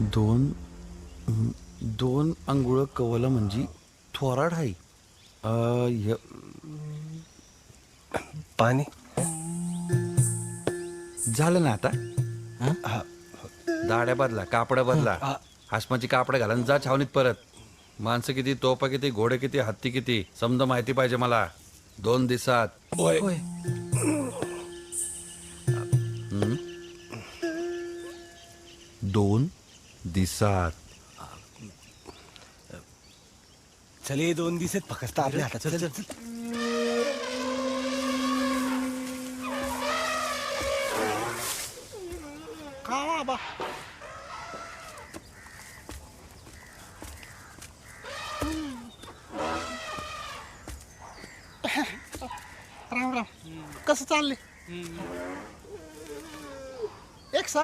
दोन दोन अंघुळ कवलं म्हणजे थोराड हाय अ, य- पाणी. झालं ना आता? हा. दाड्या बदला कापडं बदला. हासमाची कापडं घाला आणि जा छावणीत परत. माणसं किती तोपा किती घोडे किती हत्ती किती? समजा माहिती पाहिजे मला. दोन दिवसात हं? दोन दिवसात चल हे दोन दिवसात फक्त आपल्या हातात. चल चल का बाबा राम राम. कसं चाललंय?